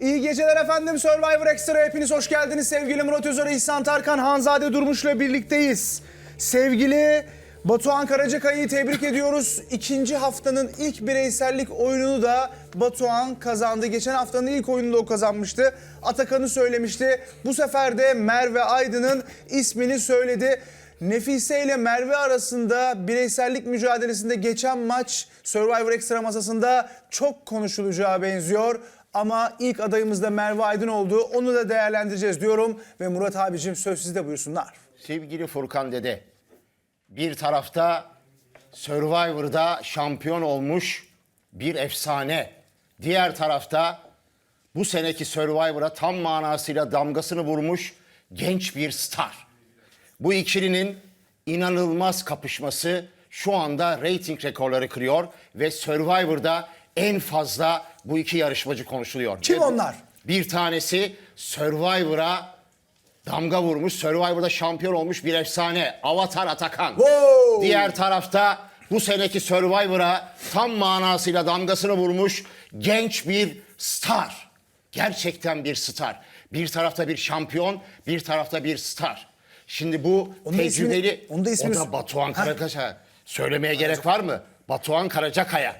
İyi geceler efendim. Survivor Extra hepiniz hoş geldiniz. Sevgili Murat Özer, İhsan Tarkan, Hanzade Durmuş'la birlikteyiz. Sevgili Batuhan Karacakaya'yı tebrik ediyoruz. İkinci haftanın ilk bireysellik oyununu da Batuhan kazandı. Geçen haftanın ilk oyununu da o kazanmıştı. Atakan'ı söylemişti. Bu sefer de Merve Aydın'ın ismini söyledi. Nefise ile Merve arasında bireysellik mücadelesinde geçen maç Survivor Extra masasında çok konuşulacağı benziyor. Ama ilk adayımız da Merve Aydın oldu. Onu da değerlendireceğiz diyorum. Ve Murat abicim söz sizde buyursunlar. Sevgili Furkan Dede, bir tarafta Survivor'da şampiyon olmuş bir efsane. Diğer tarafta bu seneki Survivor'a tam manasıyla damgasını vurmuş genç bir star. Bu ikilinin inanılmaz kapışması şu anda reyting rekorları kırıyor ve Survivor'da en fazla bu iki yarışmacı konuşuluyor. Kim Ve bu- onlar? Bir tanesi Survivor'a damga vurmuş, Survivor'da şampiyon olmuş bir efsane Avatar Atakan. Wow! Diğer tarafta bu seneki Survivor'a tam manasıyla damgasını vurmuş genç bir star. Gerçekten bir star. Bir tarafta bir şampiyon, bir tarafta bir star. Şimdi bu Onun da ismini- tecrübeli, onun da ismini- o da Batuhan Ha. Karakaya. Söylemeye gerek var mı? Batuhan Karacakaya.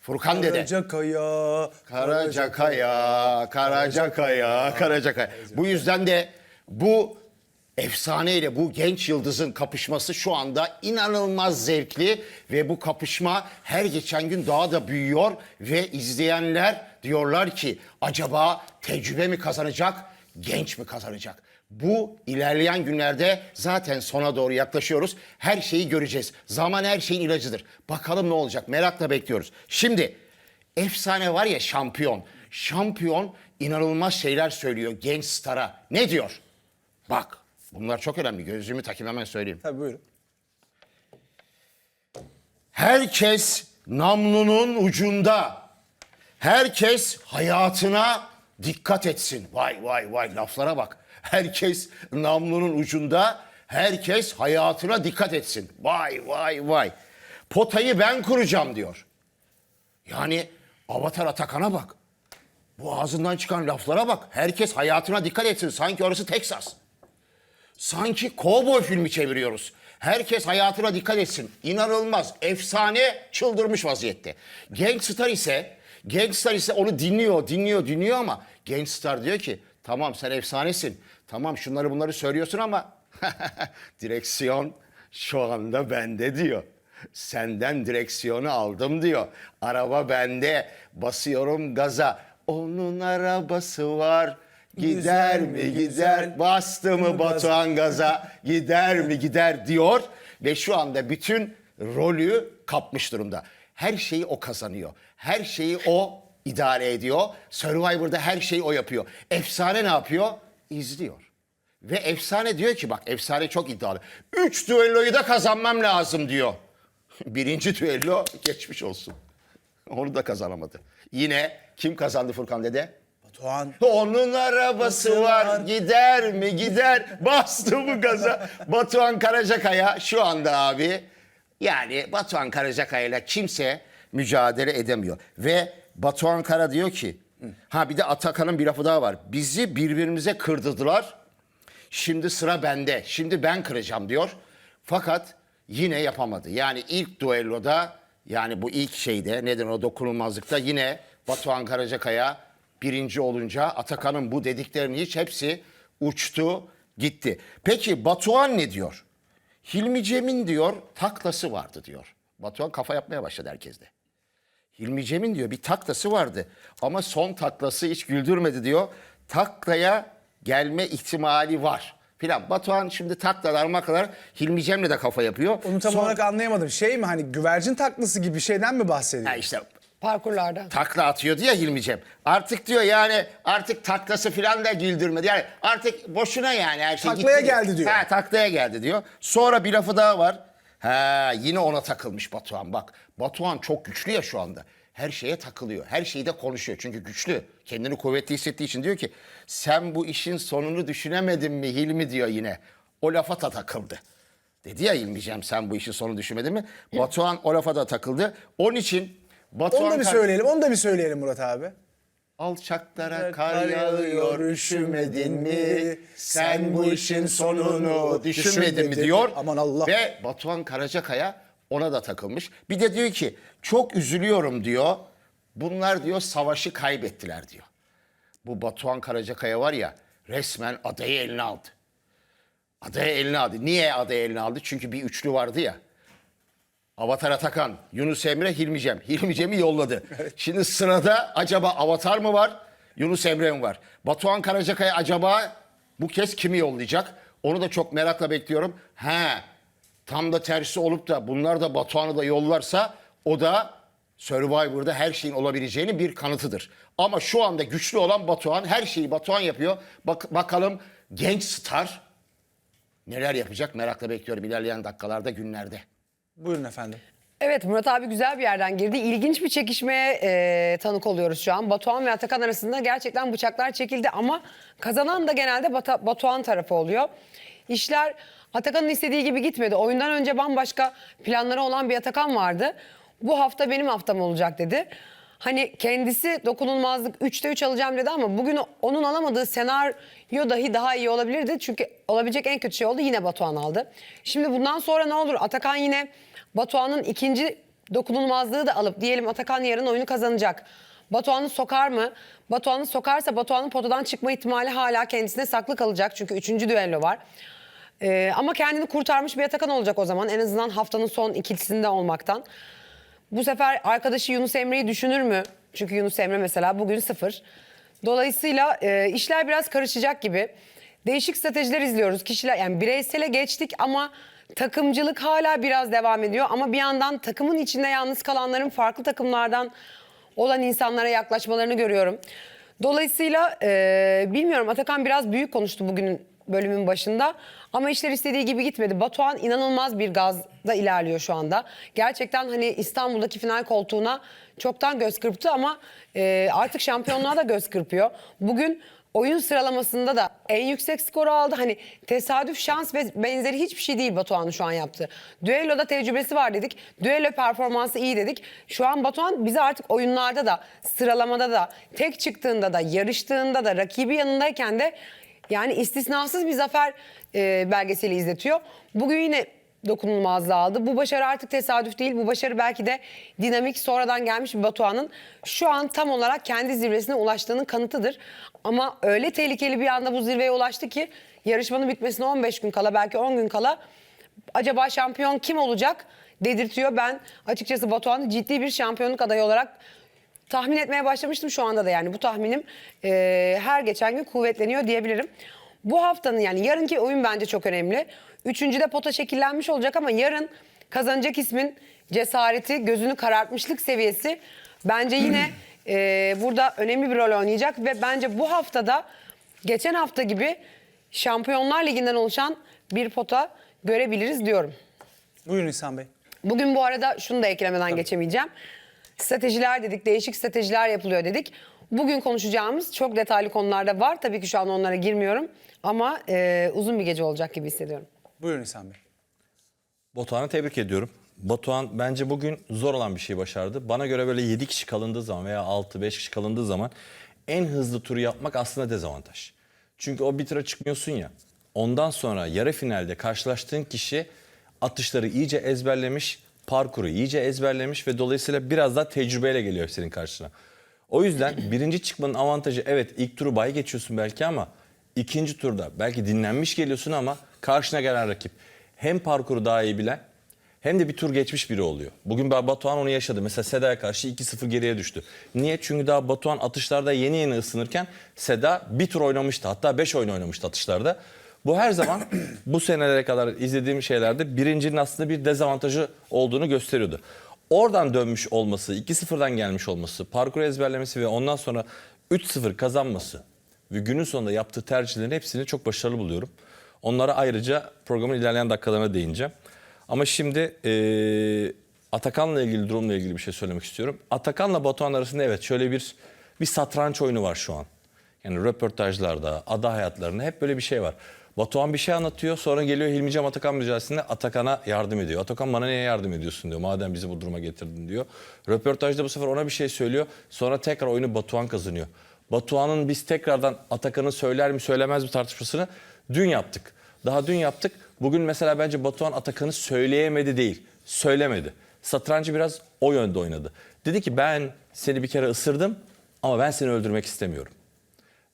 Furkan dede. Karacakaya. Karacakaya, Karacakaya, Karacakaya. Bu yüzden de bu efsaneyle bu genç yıldızın kapışması şu anda inanılmaz zevkli ve bu kapışma her geçen gün daha da büyüyor ve izleyenler diyorlar ki acaba tecrübe mi kazanacak, genç mi kazanacak? Bu ilerleyen günlerde zaten sona doğru yaklaşıyoruz. Her şeyi göreceğiz. Zaman her şeyin ilacıdır. Bakalım ne olacak? Merakla bekliyoruz. Şimdi efsane var ya şampiyon. Şampiyon inanılmaz şeyler söylüyor genç stara. Ne diyor? Bak bunlar çok önemli. Gözlüğümü takayım hemen söyleyeyim. Tabii buyurun. Herkes namlunun ucunda. Herkes hayatına dikkat etsin. Vay vay vay laflara bak. Herkes namlunun ucunda. Herkes hayatına dikkat etsin. Vay vay vay. Potayı ben kuracağım diyor. Yani Avatar Atakan'a bak. Bu ağzından çıkan laflara bak. Herkes hayatına dikkat etsin. Sanki orası Teksas. Sanki kovboy filmi çeviriyoruz. Herkes hayatına dikkat etsin. İnanılmaz, efsane, çıldırmış vaziyette. Gangster ise, Gangster ise onu dinliyor, dinliyor, dinliyor ama Gangster diyor ki tamam sen efsanesin. Tamam şunları bunları söylüyorsun ama direksiyon şu anda bende diyor. Senden direksiyonu aldım diyor. Araba bende. Basıyorum gaza. Onun arabası var. Gider mi gider bastı mı Batuhan gaza gider mi gider diyor ve şu anda bütün rolü kapmış durumda. Her şeyi o kazanıyor. Her şeyi o idare ediyor. Survivor'da her şeyi o yapıyor. Efsane ne yapıyor? İzliyor. Ve efsane diyor ki bak efsane çok iddialı. Üç düelloyu da kazanmam lazım diyor. Birinci düello geçmiş olsun. Onu da kazanamadı. Yine kim kazandı Furkan dede? Batuhan. Onun arabası var gider mi gider bastı mı gaza Batuhan Karacakaya şu anda abi yani Batuhan Karacakaya ile kimse mücadele edemiyor ve Batuhan Kara diyor ki ha bir de Atakan'ın bir lafı daha var bizi birbirimize kırdırdılar şimdi sıra bende şimdi ben kıracağım diyor fakat yine yapamadı yani ilk duelloda yani bu ilk şeyde neden o dokunulmazlıkta yine Batuhan Karacakaya birinci olunca Atakan'ın bu dediklerinin hiç hepsi uçtu gitti. Peki Batuhan ne diyor? Hilmi Cem'in diyor taklası vardı diyor. Batuhan kafa yapmaya başladı herkeste. Hilmi Cem'in diyor bir taklası vardı ama son taklası hiç güldürmedi diyor. Taklaya gelme ihtimali var filan. Batuhan şimdi taklalar maklalar Hilmi Cem'le de kafa yapıyor. Onu tam Son- olarak anlayamadım. Şey mi hani güvercin taklası gibi bir şeyden mi bahsediyor? Ha işte Parkurlardan. takla atıyordu ya Hilmi Cem. Artık diyor yani artık taklası falan da güldürmedi. Yani artık boşuna yani her şey Taklaya gitti. geldi diyor. Ha taklaya geldi diyor. Sonra bir lafı daha var. Ha yine ona takılmış Batuhan bak. Batuhan çok güçlü ya şu anda. Her şeye takılıyor. Her şeyi de konuşuyor. Çünkü güçlü. Kendini kuvvetli hissettiği için diyor ki sen bu işin sonunu düşünemedin mi Hilmi diyor yine. O lafa da takıldı. Dedi ya Hilmi Cem sen bu işin sonunu düşünmedin mi? Batuhan o lafa da takıldı. Onun için Batuhan Onu da bir söyleyelim. Onu da bir söyleyelim Murat abi. Alçaklara Kar yağıyor, üşümedin mi? Sen bu işin sonunu düşünmedin mi diyor. Aman Allah. Ve Batuhan Karacakaya ona da takılmış. Bir de diyor ki çok üzülüyorum diyor. Bunlar diyor savaşı kaybettiler diyor. Bu Batuhan Karacakaya var ya resmen adayı eline aldı. Adayı eline aldı. Niye adayı eline aldı? Çünkü bir üçlü vardı ya. Avatar Atakan, Yunus Emre, Hilmi Cem. Hilmi Cem'i yolladı. Şimdi sırada acaba Avatar mı var, Yunus Emre mi var? Batuhan Karacakaya acaba bu kez kimi yollayacak? Onu da çok merakla bekliyorum. He, tam da tersi olup da bunlar da Batuhan'ı da yollarsa o da Survivor'da her şeyin olabileceğinin bir kanıtıdır. Ama şu anda güçlü olan Batuhan. Her şeyi Batuhan yapıyor. Bak, bakalım genç star neler yapacak merakla bekliyorum ilerleyen dakikalarda, günlerde. Buyurun efendim. Evet Murat abi güzel bir yerden girdi. İlginç bir çekişmeye e, tanık oluyoruz şu an. Batuhan ve Atakan arasında gerçekten bıçaklar çekildi ama kazanan da genelde Bata- Batuhan tarafı oluyor. İşler Atakan'ın istediği gibi gitmedi. Oyundan önce bambaşka planları olan bir Atakan vardı. Bu hafta benim haftam olacak dedi. Hani kendisi dokunulmazlık 3'te 3 alacağım dedi ama bugün onun alamadığı senaryo dahi daha iyi olabilirdi. Çünkü olabilecek en kötü şey oldu yine Batuhan aldı. Şimdi bundan sonra ne olur? Atakan yine Batuhan'ın ikinci dokunulmazlığı da alıp diyelim Atakan yarın oyunu kazanacak. Batuhan'ı sokar mı? Batuhan'ı sokarsa Batuhan'ın potadan çıkma ihtimali hala kendisine saklı kalacak. Çünkü üçüncü düello var. Ee, ama kendini kurtarmış bir Atakan olacak o zaman. En azından haftanın son ikilisinde olmaktan. Bu sefer arkadaşı Yunus Emre'yi düşünür mü? Çünkü Yunus Emre mesela bugün sıfır. Dolayısıyla e, işler biraz karışacak gibi. Değişik stratejiler izliyoruz. Kişiler yani bireysele geçtik ama takımcılık hala biraz devam ediyor. Ama bir yandan takımın içinde yalnız kalanların farklı takımlardan olan insanlara yaklaşmalarını görüyorum. Dolayısıyla e, bilmiyorum Atakan biraz büyük konuştu bugünün bölümün başında. Ama işler istediği gibi gitmedi. Batuhan inanılmaz bir gazda ilerliyor şu anda. Gerçekten hani İstanbul'daki final koltuğuna çoktan göz kırptı ama e, artık şampiyonluğa da göz kırpıyor. Bugün oyun sıralamasında da en yüksek skoru aldı. Hani tesadüf, şans ve benzeri hiçbir şey değil Batuhan'ın şu an yaptığı. Düelloda tecrübesi var dedik. Düello performansı iyi dedik. Şu an Batuhan bize artık oyunlarda da, sıralamada da, tek çıktığında da, yarıştığında da, rakibi yanındayken de yani istisnasız bir zafer e, belgeseli izletiyor. Bugün yine dokunulmazlığı aldı. Bu başarı artık tesadüf değil. Bu başarı belki de dinamik sonradan gelmiş bir Batuhan'ın şu an tam olarak kendi zirvesine ulaştığının kanıtıdır. Ama öyle tehlikeli bir anda bu zirveye ulaştı ki yarışmanın bitmesine 15 gün kala belki 10 gün kala acaba şampiyon kim olacak dedirtiyor. Ben açıkçası Batuhan'ı ciddi bir şampiyonluk adayı olarak tahmin etmeye başlamıştım şu anda da yani bu tahminim e, her geçen gün kuvvetleniyor diyebilirim. Bu haftanın yani yarınki oyun bence çok önemli. Üçüncüde pota şekillenmiş olacak ama yarın kazanacak ismin cesareti, gözünü karartmışlık seviyesi bence yine e, burada önemli bir rol oynayacak ve bence bu haftada geçen hafta gibi Şampiyonlar Ligi'nden oluşan bir pota görebiliriz diyorum. Buyurun İhsan Bey. Bugün bu arada şunu da eklemeden geçemeyeceğim. Stratejiler dedik, değişik stratejiler yapılıyor dedik. Bugün konuşacağımız çok detaylı konularda var. Tabii ki şu an onlara girmiyorum. Ama e, uzun bir gece olacak gibi hissediyorum. Buyurun İhsan Bey. Batuhan'ı tebrik ediyorum. Batuhan bence bugün zor olan bir şey başardı. Bana göre böyle 7 kişi kalındığı zaman veya 6-5 kişi kalındığı zaman en hızlı turu yapmak aslında dezavantaj. Çünkü o bir tura çıkmıyorsun ya. Ondan sonra yarı finalde karşılaştığın kişi atışları iyice ezberlemiş, parkuru iyice ezberlemiş ve dolayısıyla biraz daha tecrübeyle geliyor senin karşına. O yüzden birinci çıkmanın avantajı evet ilk turu bay geçiyorsun belki ama ikinci turda belki dinlenmiş geliyorsun ama karşına gelen rakip hem parkuru daha iyi bilen hem de bir tur geçmiş biri oluyor. Bugün Batuhan onu yaşadı. Mesela Seda'ya karşı 2-0 geriye düştü. Niye? Çünkü daha Batuhan atışlarda yeni yeni ısınırken Seda bir tur oynamıştı. Hatta 5 oyun oynamıştı atışlarda. Bu her zaman bu senelere kadar izlediğim şeylerde birincinin aslında bir dezavantajı olduğunu gösteriyordu. Oradan dönmüş olması, 2-0'dan gelmiş olması, parkur ezberlemesi ve ondan sonra 3-0 kazanması ve günün sonunda yaptığı tercihlerin hepsini çok başarılı buluyorum. Onlara ayrıca programın ilerleyen dakikalarına değineceğim. Ama şimdi eee, Atakan'la ilgili durumla ilgili bir şey söylemek istiyorum. Atakan'la Batuhan arasında evet şöyle bir bir satranç oyunu var şu an. Yani röportajlarda, ada hayatlarında hep böyle bir şey var. Batuhan bir şey anlatıyor sonra geliyor Hilmi Cem Atakan mücadelesinde Atakan'a yardım ediyor. Atakan bana niye yardım ediyorsun diyor madem bizi bu duruma getirdin diyor. Röportajda bu sefer ona bir şey söylüyor sonra tekrar oyunu Batuhan kazanıyor. Batuhan'ın biz tekrardan Atakan'ın söyler mi söylemez mi tartışmasını dün yaptık. Daha dün yaptık. Bugün mesela bence Batuhan Atakan'ı söyleyemedi değil, söylemedi. Satrancı biraz o yönde oynadı. Dedi ki ben seni bir kere ısırdım ama ben seni öldürmek istemiyorum.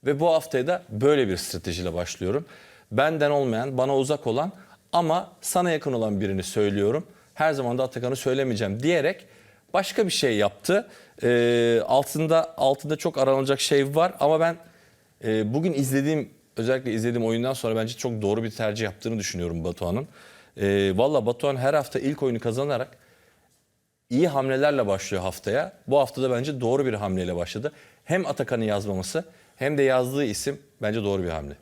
Ve bu haftaya da böyle bir stratejiyle başlıyorum. Benden olmayan, bana uzak olan ama sana yakın olan birini söylüyorum. Her zaman da Atakan'ı söylemeyeceğim diyerek başka bir şey yaptı. Ee, altında altında çok aranılacak şey var ama ben e, bugün izlediğim özellikle izlediğim oyundan sonra bence çok doğru bir tercih yaptığını düşünüyorum Batuhan'ın. Ee, Valla Batuhan her hafta ilk oyunu kazanarak iyi hamlelerle başlıyor haftaya. Bu hafta da bence doğru bir hamleyle başladı. Hem Atakan'ı yazmaması hem de yazdığı isim bence doğru bir hamle.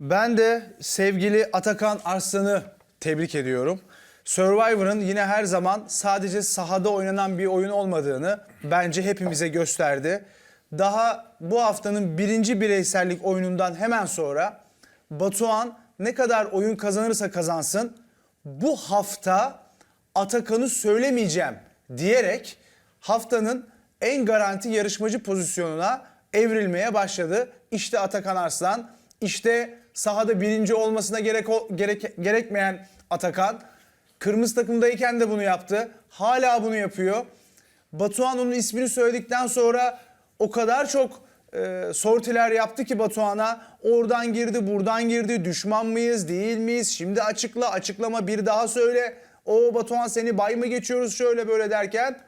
Ben de sevgili Atakan Arslan'ı tebrik ediyorum. Survivor'ın yine her zaman sadece sahada oynanan bir oyun olmadığını bence hepimize gösterdi. Daha bu haftanın birinci bireysellik oyunundan hemen sonra Batuhan ne kadar oyun kazanırsa kazansın bu hafta Atakan'ı söylemeyeceğim diyerek haftanın en garanti yarışmacı pozisyonuna evrilmeye başladı. İşte Atakan Arslan, işte sahada birinci olmasına gerek, gerek gerekmeyen Atakan. Kırmızı takımdayken de bunu yaptı. Hala bunu yapıyor. Batuhan onun ismini söyledikten sonra o kadar çok e, sortiler yaptı ki Batuhan'a. Oradan girdi, buradan girdi. Düşman mıyız, değil miyiz? Şimdi açıkla, açıklama bir daha söyle. O Batuhan seni bay mı geçiyoruz şöyle böyle derken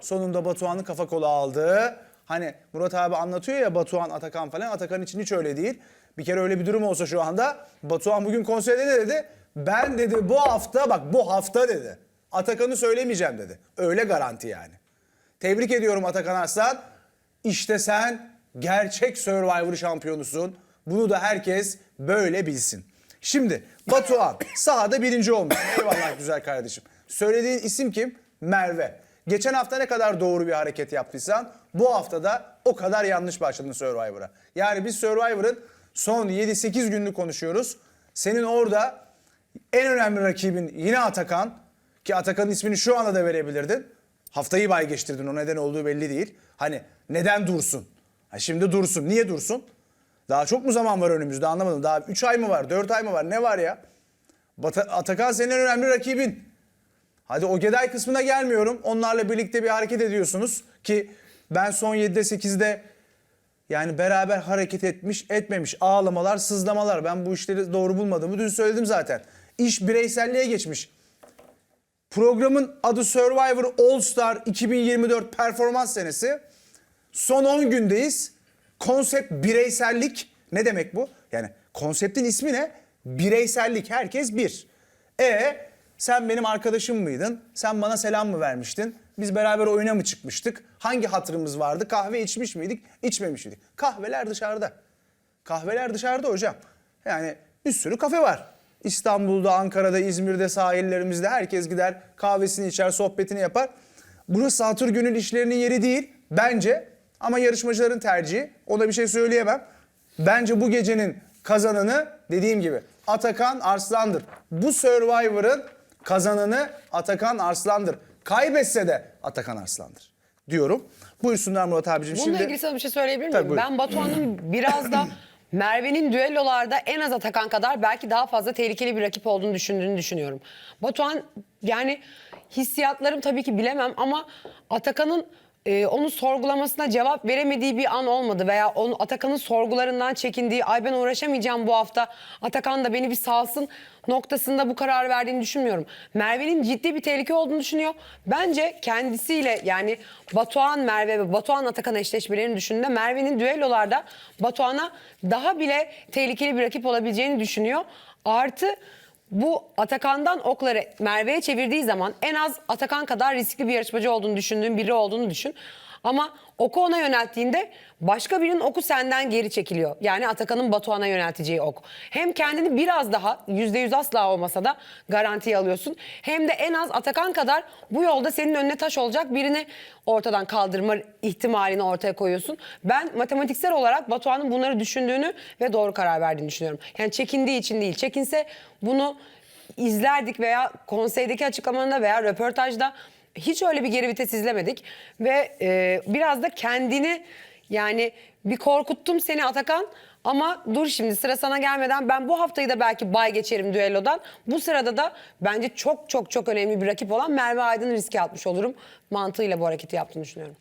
sonunda Batuhan'ı kafa kola aldı. Hani Murat abi anlatıyor ya Batuhan, Atakan falan. Atakan için hiç öyle değil. Bir kere öyle bir durum olsa şu anda Batuhan bugün konserde ne dedi? Ben dedi bu hafta bak bu hafta dedi. Atakan'ı söylemeyeceğim dedi. Öyle garanti yani. Tebrik ediyorum Atakan Arslan. İşte sen gerçek Survivor şampiyonusun. Bunu da herkes böyle bilsin. Şimdi Batuhan sahada birinci olmuş. Eyvallah güzel kardeşim. Söylediğin isim kim? Merve. Geçen hafta ne kadar doğru bir hareket yaptıysan bu hafta da o kadar yanlış başladın Survivor'a. Yani biz Survivor'ın son 7-8 gününü konuşuyoruz. Senin orada en önemli rakibin yine Atakan. Ki Atakan'ın ismini şu anda da verebilirdin. Haftayı bay geçtirdin o neden olduğu belli değil. Hani neden dursun? Ha şimdi dursun. Niye dursun? Daha çok mu zaman var önümüzde anlamadım. Daha 3 ay mı var 4 ay mı var ne var ya? Bata- Atakan senin en önemli rakibin. Hadi o Geday kısmına gelmiyorum. Onlarla birlikte bir hareket ediyorsunuz. Ki ben son 7'de 8'de yani beraber hareket etmiş etmemiş ağlamalar sızlamalar. Ben bu işleri doğru bulmadığımı dün söyledim zaten. İş bireyselliğe geçmiş. Programın adı Survivor All Star 2024 performans senesi. Son 10 gündeyiz. Konsept bireysellik. Ne demek bu? Yani konseptin ismi ne? Bireysellik. Herkes bir. E sen benim arkadaşım mıydın? Sen bana selam mı vermiştin? Biz beraber oyuna mı çıkmıştık? Hangi hatırımız vardı? Kahve içmiş miydik? İçmemiş miydik? Kahveler dışarıda. Kahveler dışarıda hocam. Yani bir sürü kafe var. İstanbul'da, Ankara'da, İzmir'de, sahillerimizde herkes gider kahvesini içer, sohbetini yapar. Burası Satür Gönül işlerinin yeri değil bence ama yarışmacıların tercihi. Ona bir şey söyleyemem. Bence bu gecenin kazananı dediğim gibi Atakan Arslan'dır. Bu Survivor'ın kazananı Atakan Arslan'dır. Kaybetse de Atakan Arslan'dır diyorum. Buyursunlar Murat abicim. Bununla Şimdi ilgili sana bir şey söyleyebilir Tabii, miyim? buyurun. Ben Batuhan'ın biraz da Merve'nin düellolarda en az Atakan kadar belki daha fazla tehlikeli bir rakip olduğunu düşündüğünü düşünüyorum. Batuhan yani hissiyatlarım tabii ki bilemem ama Atakan'ın e, onu sorgulamasına cevap veremediği bir an olmadı veya onu Atakan'ın sorgularından çekindiği ay ben uğraşamayacağım bu hafta Atakan da beni bir salsın noktasında bu kararı verdiğini düşünmüyorum. Merve'nin ciddi bir tehlike olduğunu düşünüyor. Bence kendisiyle yani Batuhan Merve ve Batuhan Atakan eşleşmelerini düşündüğünde Merve'nin düellolarda Batuhan'a daha bile tehlikeli bir rakip olabileceğini düşünüyor. Artı bu Atakan'dan okları Merve'ye çevirdiği zaman en az Atakan kadar riskli bir yarışmacı olduğunu düşündüğün biri olduğunu düşün. Ama oku ona yönelttiğinde başka birinin oku senden geri çekiliyor. Yani Atakan'ın Batuhan'a yönelteceği ok. Hem kendini biraz daha %100 asla olmasa da garantiye alıyorsun. Hem de en az Atakan kadar bu yolda senin önüne taş olacak birini ortadan kaldırma ihtimalini ortaya koyuyorsun. Ben matematiksel olarak Batuhan'ın bunları düşündüğünü ve doğru karar verdiğini düşünüyorum. Yani çekindiği için değil. Çekinse bunu izlerdik veya konseydeki açıklamalarında veya röportajda hiç öyle bir geri vites izlemedik ve e, biraz da kendini Yani bir korkuttum seni Atakan ama dur şimdi sıra sana gelmeden ben bu haftayı da belki bay geçerim düellodan. Bu sırada da bence çok çok çok önemli bir rakip olan Merve Aydın'ı riske atmış olurum. Mantığıyla bu hareketi yaptığını düşünüyorum.